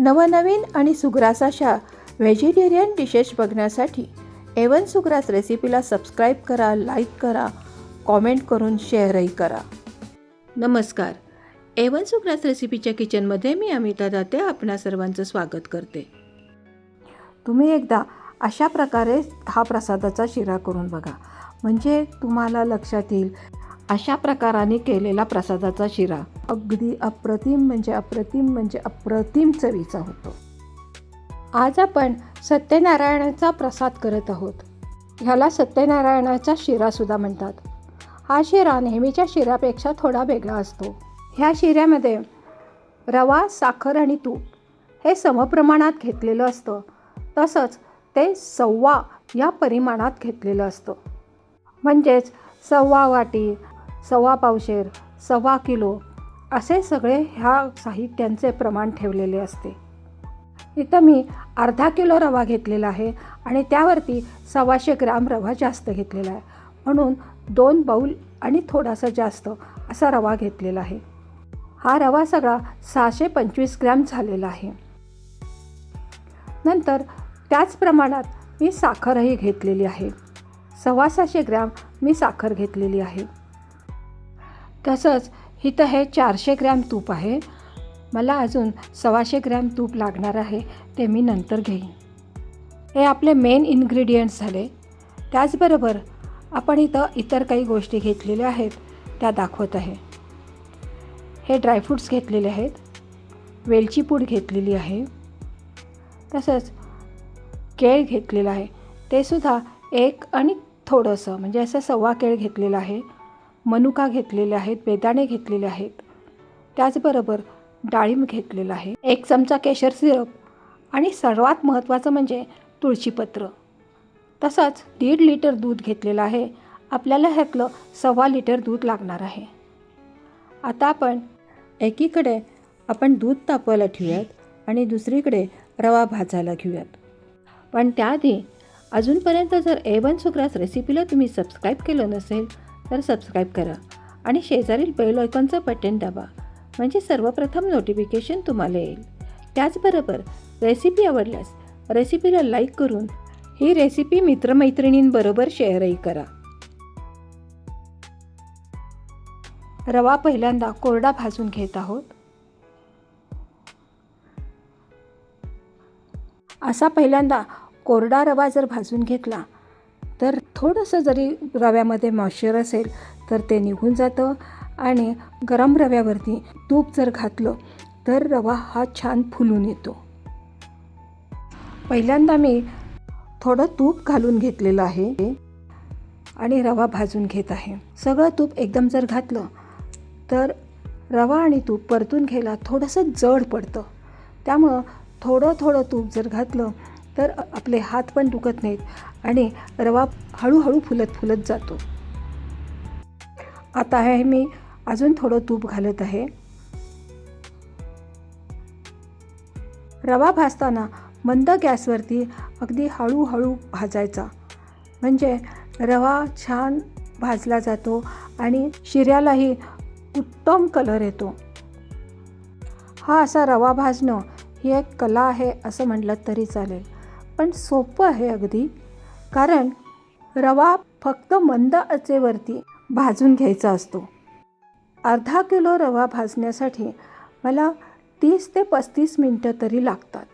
नवनवीन आणि सुग्रास अशा व्हेजिटेरियन डिशेस बघण्यासाठी एवन सुग्रास रेसिपीला सबस्क्राईब करा लाईक करा कॉमेंट करून शेअरही करा. नमस्कार. एवन सुग्रास रेसिपीच्या किचनमध्ये मी अमिता दाते आपणा सर्वांचं स्वागत करते. तुम्ही एकदा अशा प्रकारे हा प्रसादाचा शिरा करून बघा. म्हणजे तुम्हाला लक्षात येईल अशा प्रकाराने केलेला प्रसादाचा शिरा. अगदी अप्रतिम म्हणजे अप्रतिम म्हणजे अप्रतिम चवीचा होतो. आज आपण सत्यनारायणाचा प्रसाद करत आहोत. ह्याला सत्यनारायणाचा शिरासुद्धा म्हणतात. हा शिरा नेहमीच्या शिऱ्यापेक्षा थोडा वेगळा असतो. ह्या शिऱ्यामध्ये रवा साखर आणि तूप हे समप्रमाणात घेतलेलं असतं. तसंच ते सव्वा या परिमाणात घेतलेलं असतं. म्हणजेच सव्वा वाटी सव्वा पावशेर सव्वा किलो असे सगळे ह्या साहित्यांचे प्रमाण ठेवलेले असते. इथं मी अर्धा किलो रवा घेतलेला आहे आणि त्यावरती सव्वाशे ग्राम रवा जास्त घेतलेला आहे. म्हणून दोन बाऊल आणि थोडासा जास्त असा रवा घेतलेला आहे. हा रवा सगळा सहाशे पंचवीस ग्रॅम झालेला आहे. नंतर त्याच प्रमाणात मी साखरही घेतलेली आहे. सव्वा सहाशे ग्रॅम मी साखर घेतलेली आहे. तसंच इथं हे चारशे ग्रॅम तूप आहे. मला अजून सव्वाशे ग्रॅम तूप लागणार आहे ते मी नंतर घेईन. हे आपले मेन इन्ग्रेडियंट्स झाले. त्याचबरोबर आपण इथं इतर काही गोष्टी घेतलेल्या आहेत त्या दाखवत आहे. हे ड्रायफ्रूट्स घेतलेले आहेत. वेलची पूड घेतलेली आहे. तसंच केळ घेतलेलं आहे. ते सुद्धा एक आणि थोडंसं म्हणजे असं सव्वा केळ घेतलेलं आहे. मनुका घेतलेले आहेत बेदाणे घेतलेले आहेत. त्याचबरोबर डाळिंब घेतलेलं आहे. एक चमचा केशर सिरप आणि सर्वात महत्त्वाचं म्हणजे तुळशीपत्र तसंच दीड लिटर दूध घेतलेलं आहे. आपल्याला ह्यातलं सव्वा लिटर दूध लागणार आहे. आता आपण एकीकडे आपण दूध तापवायला ठेवूयात आणि दुसरीकडे रवा भाजायला घेऊयात. पण त्याआधी अजूनपर्यंत जर ए वन सुग्रास रेसिपीला तुम्ही सबस्क्राईब केलं नसेल तर सबस्क्राईब करा आणि शेजारील बेल आयकॉनचं बटन दाबा म्हणजे सर्वप्रथम नोटिफिकेशन तुम्हाला येईल. त्याचबरोबर रेसिपी आवडल्यास रेसिपीला लाईक करून ही रेसिपी मित्रमैत्रिणींबरोबर शेअरही करा. रवा पहिल्यांदा कोरडा भाजून घेत आहोत. असा पहिल्यांदा कोरडा रवा जर भाजून घेतला तर थोडंसं जरी रव्यामध्ये मॉइश्चर असेल तर ते निघून जातं. आणि गरम रव्यावरती तूप जर घातलं तर रवा हा छान फुलून येतो. पहिल्यांदा मी थोडं तूप घालून घेतलेलं आहे आणि रवा भाजून घेत आहे. सगळं तूप एकदम जर घातलं तर रवा आणि तूप परतून घ्यायला थोडंसं जड पडतं. त्यामुळं थोडं थोडं तूप जर घातलं तर आपले हात पण दुखत नाहीत आणि रवा हळूहळू फुलत फुलत जातो. आता हे मी अजून थोडं तूप घालत आहे. रवा भाजताना मंद गॅसवरती अगदी हळूहळू भाजायचा. म्हणजे रवा छान भाजला जातो आणि शिऱ्यालाही उत्तम कलर येतो. हा असा रवा भाजणं ही एक कला आहे असं म्हटलं तरी चालेल. पण सोपं आहे अगदी. कारण रवा फक्त मंद आचेवरती भाजून घ्यायचा असतो. अर्धा किलो रवा भाजण्यासाठी मला तीस ते पस्तीस मिनटं तरी लागतात.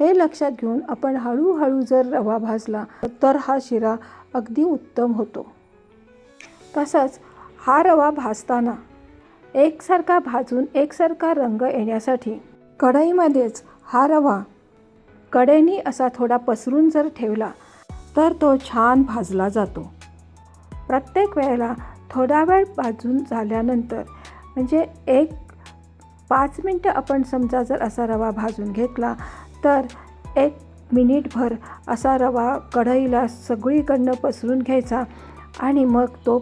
हे लक्षात घेऊन आपण हळूहळू जर रवा भाजला तर हा शिरा अगदी उत्तम होतो. तसंच हा रवा भाजताना एकसारखा भाजून एकसारखा रंग येण्यासाठी कढईमध्येच हा रवा कडेनी असा थोडा पसरून जर ठेवला तर तो छान भाजला जातो. प्रत्येक वेळेला थोडा वेळ भाजून झाल्यानंतर म्हणजे एक पाच मिनटं आपण समजा जर असा रवा भाजून घेतला तर एक मिनिटभर असा रवा कढईला सगळीकडनं पसरून घ्यायचा आणि मग तो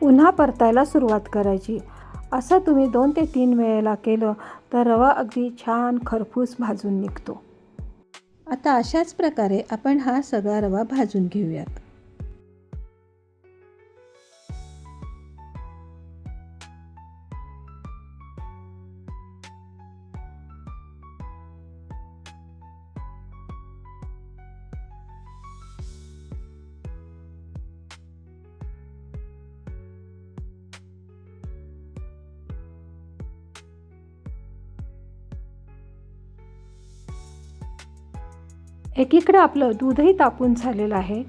पुन्हा परतायला सुरुवात करायची. असं तुम्ही दोन ते तीन वेळेला केलं तर रवा अगदी छान खरपूस भाजून निघतो. आता अशाच प्रकारे आपण हा सगळा रवा भाजून घेऊयात. एकीकडे आपलं दूधही तापून झालेलं आहे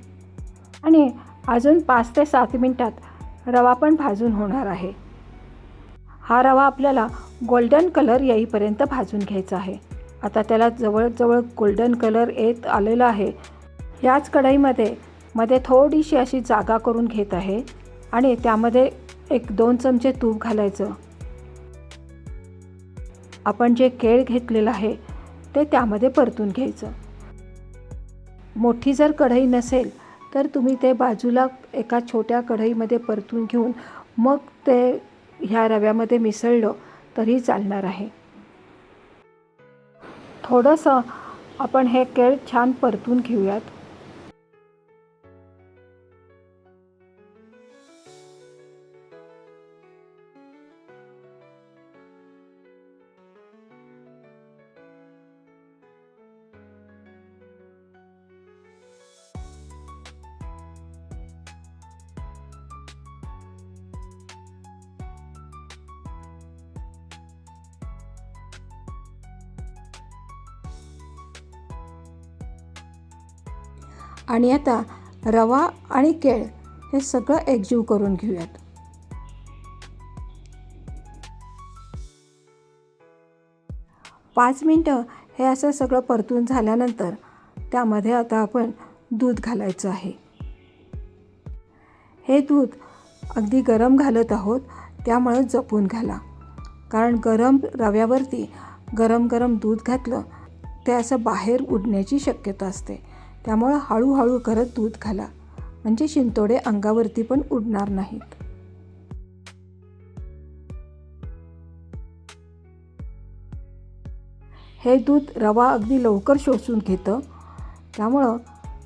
आणि अजून पाच ते सात मिनटात रवा पण भाजून होणार आहे. हा रवा आपल्याला गोल्डन कलर येईपर्यंत भाजून घ्यायचा आहे. आता त्याला जवळजवळ गोल्डन कलर येत आलेला आहे. याच कढईमध्ये मध्ये थोडीशी अशी जागा करून घेत आहे आणि त्यामध्ये एक दोन चमचे तूप घालायचं. आपण जे केळ घेतलेलं आहे ते त्यामध्ये परतून घ्यायचं. मोठी जर कढई नसेल तर तुम्ही ते बाजूला एका छोट्या कढईमध्ये परतून घेऊन मग ते ह्या रव्यामध्ये मिसळलं तरी चालणार आहे. थोडंसं आपण हे केळ छान परतून घेऊयात. आणि आता रवा आणि केळ हे सगळं एकजीव करून घेऊयात. पाच मिनटं हे असं सगळं परतून झाल्यानंतर त्यामध्ये आता आपण दूध घालायचं आहे. हे दूध अगदी गरम घालत आहोत त्यामुळं जपून घाला. कारण गरम रव्यावरती गरम गरम दूध घातलं ते असं बाहेर उडण्याची शक्यता असते. त्यामुळं हळूहळू करत दूध घाला. म्हणजे शिंतोडे अंगावरती पण उडणार नाहीत. हे दूध रवा अगदी लवकर शोषून घेतं. त्यामुळं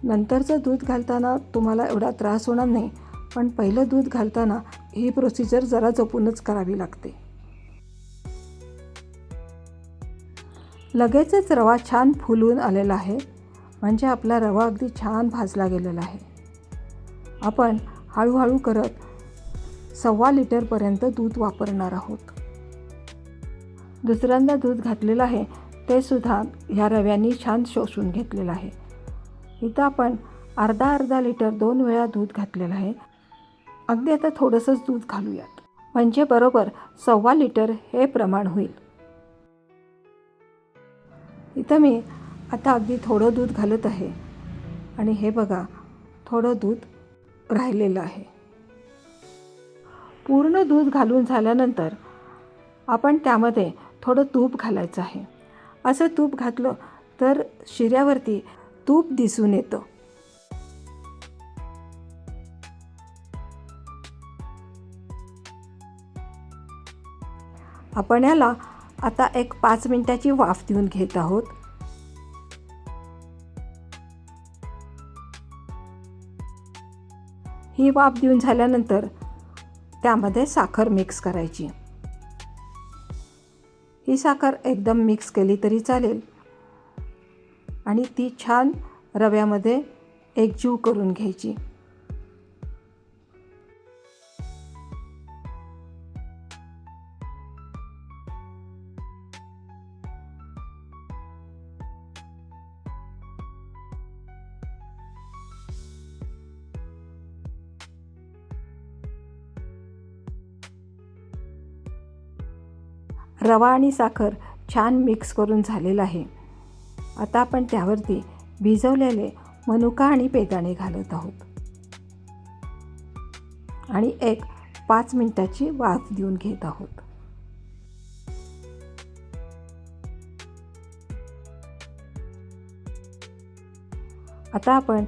नंतरचं दूध घालताना तुम्हाला एवढा त्रास होणार नाही. पण पहिलं दूध घालताना ही प्रोसिजर जरा जपूनच करावी लागते. लगेचच रवा छान फुलून आलेला आहे. म्हणजे आपला रवा अगदी छान भाजला गेलेला आहे. आपण हळूहळू करत सव्वा लिटरपर्यंत दूध वापरणार आहोत. दुसऱ्यांदा दूध घातलेलं आहे ते सुद्धा ह्या रव्यांनी छान शोषून घेतलेलं आहे. इथं आपण अर्धा अर्धा लिटर दोन वेळा दूध घातलेलं आहे. अगदी आता थोडंसंच दूध घालूयात. म्हणजे बरोबर सव्वा लिटर हे प्रमाण होईल. इथं मी आता अगदी थोडं दूध घालत आहे. आणि हे बघा थोडं दूध राहिलेलं आहे. पूर्ण दूध घालून झाल्यानंतर आपण त्यामध्ये थोडं तूप घालायचं आहे. असं तूप घातलं तर शिऱ्यावरती तूप दिसून येतं. आपण याला आता एक पाच मिनटाची वाफ देऊन घेत आहोत. ही वाफ देऊन झाल्यानंतर त्यामध्ये साखर मिक्स करायची. ही साखर एकदम मिक्स केली तरी चालेल. आणि ती छान रव्यामध्ये एकजीव करून घ्यायची. रवा आणि साखर छान मिक्स करून झालेलं आहे. आता आपण त्यावरती भिजवलेले मनुका आणि बेदाणे घालत आहोत. आणि एक पाच मिनिटाची वाफ देऊन घेत आहोत. आता आपण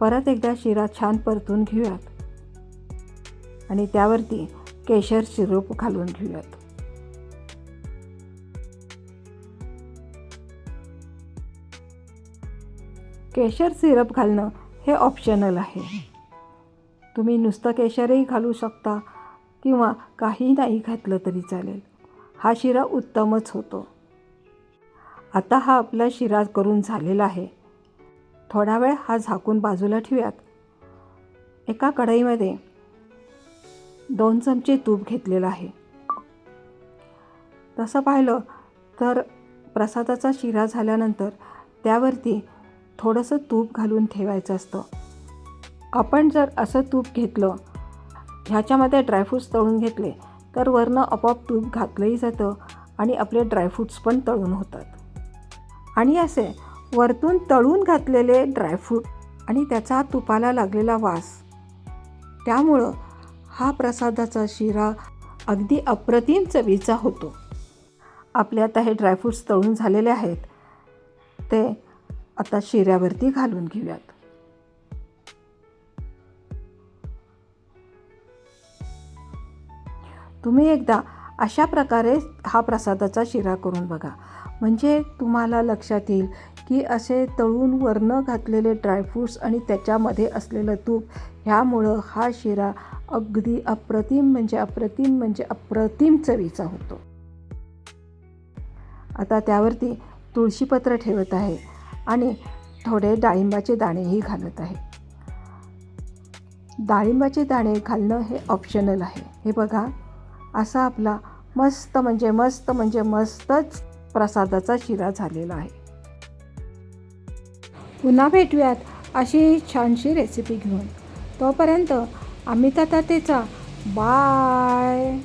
परत एकदा शिरा छान परतून घेऊयात. आणि त्यावरती केशर शिरोप घालून घेऊयात. केशर सिरप घालणं हे ऑप्शनल आहे. तुम्ही नुसतं केशरही घालू शकता किंवा काही नाही घातलं तरी चालेल. हा शिरा उत्तमच होतो. आता हा आपला शिरा करून झालेला आहे. थोडा वेळ हा झाकून बाजूला ठेवूयात. एका कढईमध्ये दोन चमचे तूप घेतलेलं आहे. तसं पाहिलं तर प्रसादाचा शिरा झाल्यानंतर त्यावरती थोडंसं तूप घालून ठेवायचं असतं. आपण जर असं तूप घेतलं ह्याच्यामध्ये ड्रायफ्रूट्स तळून घेतले तर वरनं आपोआप तूप घातलंही जातं आणि आपले ड्रायफ्रूट्स पण तळून होतात. आणि असे वरतून तळून घातलेले ड्रायफ्रूट आणि त्याचा तुपाला लागलेला वास त्यामुळं हा प्रसादाचा शिरा अगदी अप्रतिम चवीचा होतो. आपले आता हे ड्रायफ्रूट्स तळून झालेले आहेत. ते आता शिऱ्यावरती घालून घेऊयात. तुम्ही एकदा अशा प्रकारे हा प्रसादाचा शिरा करून बघा. म्हणजे तुम्हाला लक्षात येईल की असे तळून वरनं घातलेले ड्रायफ्रूट्स आणि त्याच्यामध्ये असलेलं तूप ह्यामुळं हा शिरा अगदी अप्रतिम म्हणजे अप्रतिम म्हणजे अप्रतिम चवीचा होतो. आता त्यावरती तुळशीपत्र ठेवत आहे. आणि थोडे डाळिंबाचे दाणेही घालत आहे. डाळिंबाचे दाणे घालणं हे ऑप्शनल आहे. हे बघा असा आपला मस्त म्हणजे मस्त म्हणजे मस्तच प्रसादाचा शिरा झालेला आहे. पुन्हा भेटूयात अशी छानशी रेसिपी घेऊन. तोपर्यंत अमिता तातेचा बाय